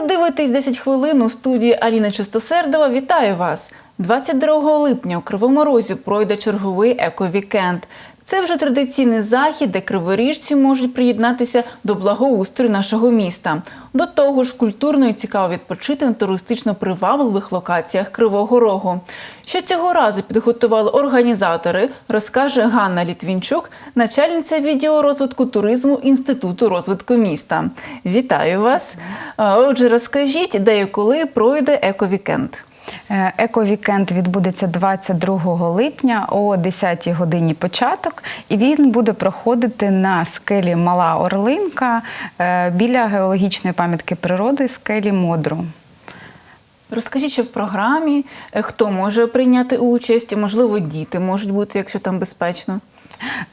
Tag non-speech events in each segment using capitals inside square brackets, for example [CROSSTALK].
Ви дивитесь 10 хвилин у студії Аліна Чистосердова. Вітаю вас! 22 липня у Кривому Розі пройде черговий ековікенд. Це вже традиційний захід, де криворіжці можуть приєднатися до благоустрою нашого міста. До того ж, культурно і цікаво відпочити на туристично привабливих локаціях Кривого Рогу. Що цього разу підготували організатори, розкаже Ганна Літвінчук, начальниця відділу розвитку туризму Інституту розвитку міста. Вітаю вас! Отже, розкажіть, де і коли пройде ековікенд. Е, Ековікенд відбудеться 22 липня о 10-й годині початок, і він буде проходити на скелі Мала Орлинка е, біля геологічної пам'ятки природи скелі Модру. Розкажіть, що в програмі, е, хто може прийняти участь, можливо, діти можуть бути, якщо там безпечно.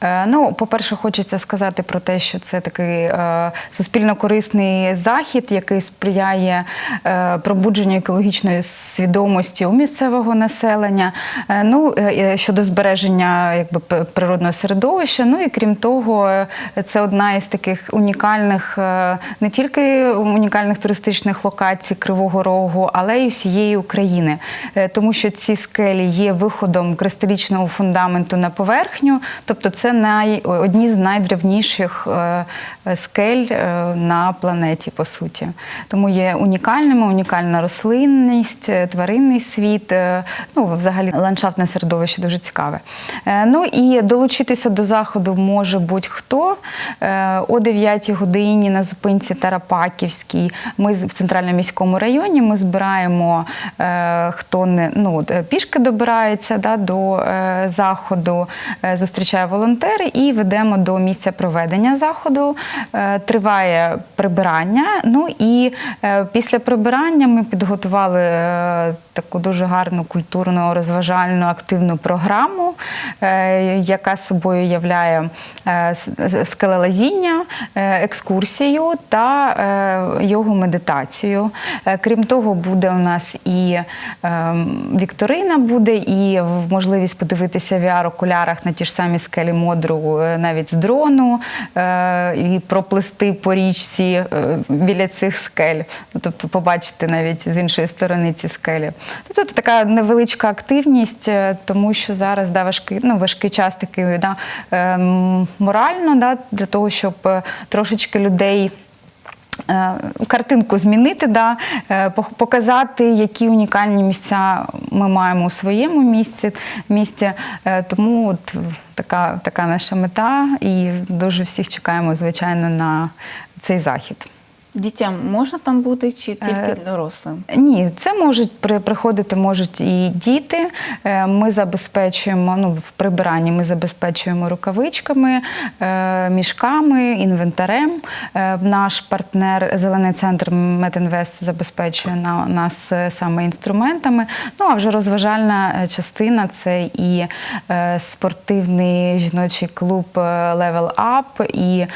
Е, Ну, по-перше, хочеться сказати про те, що це такий е, суспільно-корисний захід, який сприяє е, пробудженню екологічної свідомості у місцевого населення. Ну, щодо збереження якби, природного середовища. Ну і крім того, це одна із таких унікальних, не тільки унікальних туристичних локацій Кривого Рогу, але й всієї України. Тому що ці скелі є виходом кристалічного фундаменту на поверхню, тобто це най, одні з найдревніших е, скель е, на планеті, по суті. Тому є унікальними, унікальна рослинність, е, тваринний світ, е, ну, взагалі ландшафтне середовище дуже цікаве. Е, Ну і долучитися до заходу може будь-хто. Е, О 9 годині на зупинці Тарапаківській ми в центральному міському районі ми збираємо, е, хто не ну, е, пішки добирається да, до е, заходу, е, зустрічає волонтери і ведемо до місця проведення заходу. Е, Триває прибирання. Ну і е, після прибирання ми підготували е, таку дуже гарну культурну, розважальну, активну програму, яка собою являє скелелазіння, екскурсію та йогу медитацію. Крім того, буде у нас і вікторина, буде і можливість подивитися в VR-окулярах на ті ж самі скелі модру навіть з дрону і проплисти по річці е, біля цих скель, Ну, тобто побачити навіть з іншої сторони ці скелі. Тобто така невеличка активність, е, тому що зараз да, важкий, ну, важкий час такий да, ем, морально, да, для того, щоб е, трошечки людей. Е, Картинку змінити, да, е, показати, які унікальні місця ми маємо у своєму місці. місці. Е, Тому от така, така наша мета, і дуже всіх чекаємо, звичайно, на цей захід. Дітям можна там бути чи тільки Е, дорослим? Ні, це можуть при- приходити можуть і діти. Е, Ми забезпечуємо ну, в прибиранні. Ми забезпечуємо рукавичками, е, мішками, інвентарем. Наш партнер Зелений центр Метінвест забезпечує на нас саме інструментами. Ну а вже розважальна частина це і спортивний жіночий клуб Level Up, і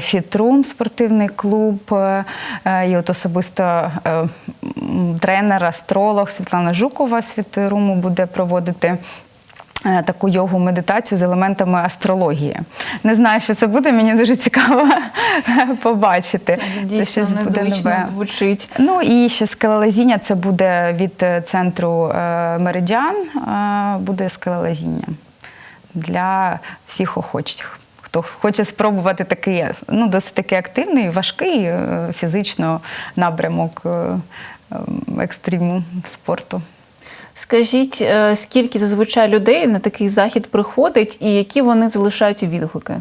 Фітрум спортивний клуб. Е, е, І от особисто е, тренер, астролог Світлана Жукова з Фітруму буде проводити. Таку йогу медитацію з елементами астрології. Не знаю, що це буде, мені дуже цікаво [LAUGHS] побачити. Дійсно, незвично звучить. Ну і ще скелелазіння це буде від центру Меридіан, буде скелелазіння для всіх охочих. Хто хоче спробувати такий, ну, досить таки активний, важкий е, фізично напрямок е, е, екстриму спорту. Скажіть, е, скільки зазвичай людей на такий захід приходить і які вони залишають відгуки?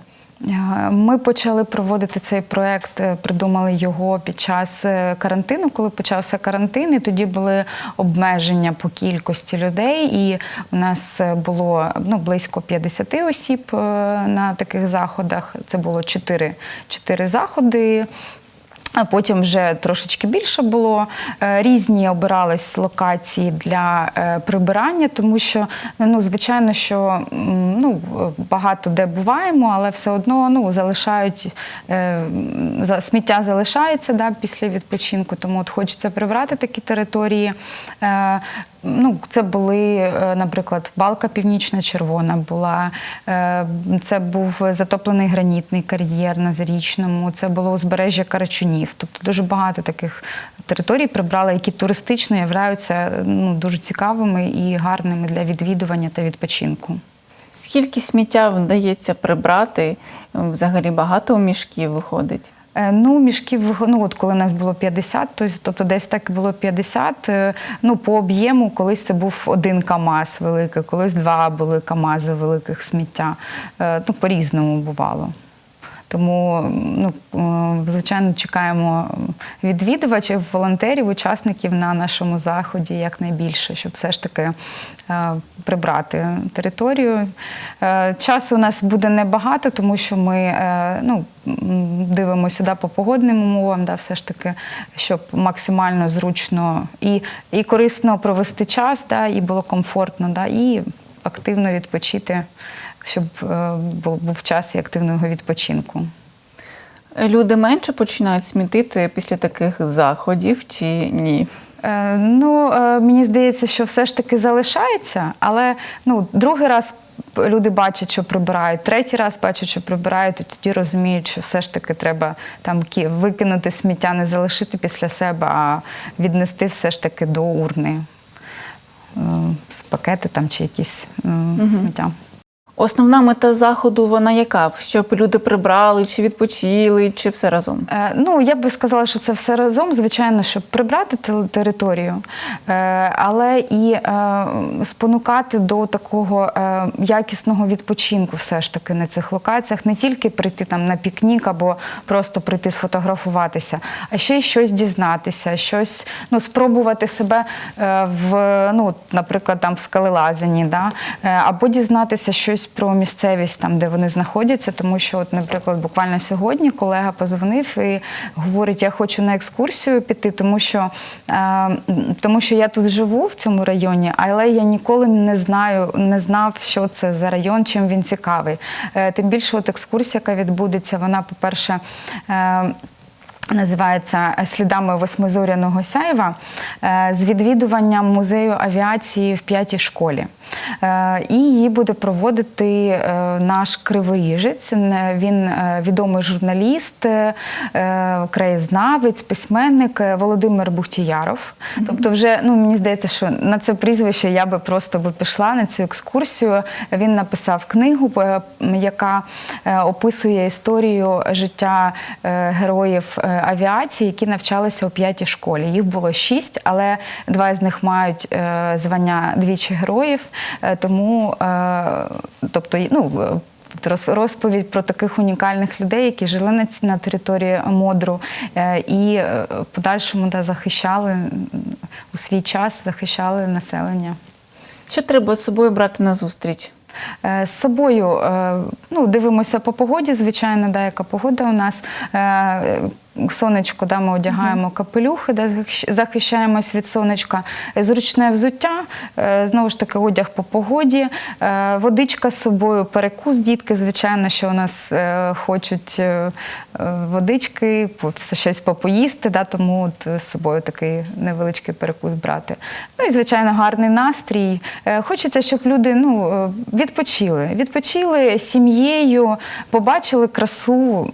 Е, Ми почали проводити цей проект, е, придумали його під час е, карантину, коли почався карантин, і тоді були обмеження по кількості людей. І у нас було ну, близько 50 осіб на таких заходах. Це було 4, 4 заходи. А потім вже трошечки більше було. Е, Різні обирались локації для е, прибирання, тому що ну, звичайно, що ну, багато де буваємо, але все одно ну, залишають е, сміття залишається да, після відпочинку. Тому от хочеться прибрати такі території. Е, Ну, це були, е, наприклад, балка північна червона була. е, Це був затоплений гранітний кар'єр на Зарічному, це було узбережжя Карачунів. Тобто дуже багато таких територій прибрали, які туристично являються ну, дуже цікавими і гарними для відвідування та відпочинку. Скільки сміття вдається прибрати? Взагалі багато мішків виходить. Е, Ну, мішків, ну от коли нас було 50, то, тобто десь так було 50. е, Ну, по об'єму, колись це був один КАМАЗ великий, колись два були КАМАЗи великих сміття. Е, Ну, по-різному бувало. Тому, ну, е, звичайно, чекаємо відвідувачів, волонтерів, учасників на нашому заході якнайбільше, щоб все ж таки е, прибрати територію. Е, Часу у нас буде небагато, тому що ми ну, дивимося да, по погодним умовам, да, все ж таки, щоб максимально зручно і, і корисно провести час, да, і було комфортно, да, і активно відпочити, щоб е, був час і активного відпочинку. Люди менше починають смітити після таких заходів чи ні? Е, Ну, е, мені здається, що все ж таки залишається, але ну, другий раз люди бачать, що прибирають, третій раз бачать, що прибирають, і тоді розуміють, що все ж таки треба там викинути сміття, не залишити після себе, а віднести все ж таки до урни. Е, З пакети там чи якісь е, сміття. Основна мета заходу вона яка? Щоб люди прибрали, чи відпочили, чи все разом? Е, Ну, я би сказала, що це все разом, звичайно, щоб прибрати територію, е, але і е, спонукати до такого е, якісного відпочинку все ж таки на цих локаціях, не тільки прийти там на пікнік або просто прийти сфотографуватися, а ще й щось дізнатися, щось ну, спробувати себе е, в, ну, наприклад, там в скалелазанні, да? е, або дізнатися щось про місцевість там, де вони знаходяться, тому що, от, наприклад, буквально сьогодні колега позвонив і говорить: я хочу на екскурсію піти, тому що, е, тому що я тут живу в цьому районі, але я ніколи не знаю, не знав, що це за район, чим він цікавий. Е, Тим більше, от екскурсія, яка відбудеться, вона, по-перше, е, Називається Слідами восьмизоряного сяйва е, з відвідуванням музею авіації в п'ятій школі. Е, І її буде проводити е, наш криворіжець. Він е, відомий журналіст, е, е, краєзнавець, письменник е, Володимир Бухтіяров. Тобто, вже ну мені здається, що на це прізвище я би просто би пішла на цю екскурсію. Він написав книгу, е, яка е, описує історію життя е, героїв е, авіації, які навчалися у п'ятій школі. Їх було шість, але два з них мають е, звання двічі героїв. Е, Тому, е, тобто, ну. Розповідь про таких унікальних людей, які жили на ці- на території Модру і в подальшому да, захищали у свій час, захищали населення. Що треба з собою брати на зустріч? З собою ну, дивимося по погоді, звичайно, да, яка погода у нас. Сонечко, да, ми одягаємо капелюхи, де захищаємось від сонечка. Е, Зручне взуття, е, знову ж таки, одяг по погоді, е, водичка з собою, перекус. Дітки, звичайно, що у нас хочуть водички, все щось попоїсти, да, тому от з собою такий невеличкий перекус брати. Ну і, звичайно, гарний настрій. Хочеться, щоб люди ну, відпочили. Відпочили сім'єю, побачили красу,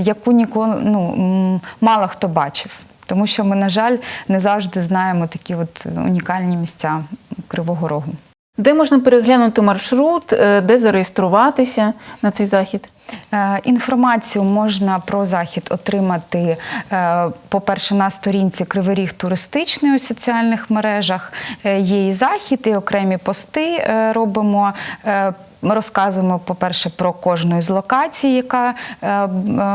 яку ніколи ну, мало хто бачив. Тому що ми, на жаль, не завжди знаємо такі от унікальні місця Кривого Рогу. Де можна переглянути маршрут, е, де зареєструватися на цей захід? Е, Інформацію можна про захід отримати, е, по-перше, на сторінці Кривий Ріг туристичний у соціальних мережах. Є і захід, і окремі пости робимо. Ми розказуємо, по-перше, про кожну із локацій, яка е, е,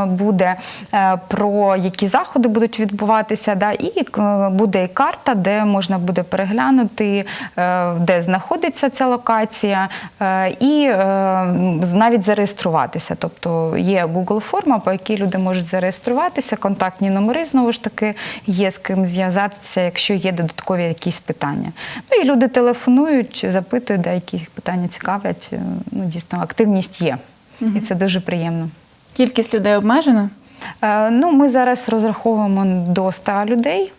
буде, е, про які заходи будуть відбуватися. Да, і буде і карта, де можна буде переглянути, де знаходиться ця локація, і навіть зареєструватися. Тобто є Google форма, по якій люди можуть зареєструватися, контактні номери знову ж таки є з ким зв'язатися, якщо є додаткові якісь питання. Ну і люди телефонують, запитують, де які питання цікавлять. Ну, дійсно, активність є, і це дуже приємно. Кількість людей обмежена? Е, Ну, ми зараз розраховуємо до 100 людей,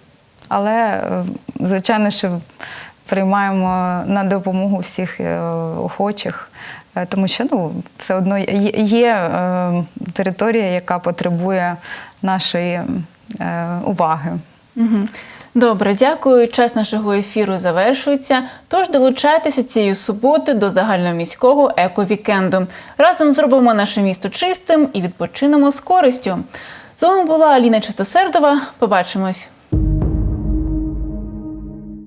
але, е, звичайно, що приймаємо на допомогу всіх е, охочих. Е, Тому що ну, все одно є, є е, територія, яка потребує нашої е, уваги. Мгм. Добре, дякую. Час нашого ефіру завершується. Тож долучайтеся цієї суботи до загальноміського ековікенду. Разом зробимо наше місто чистим і відпочинемо з користю. З вами була Аліна Чистосердова. Побачимось.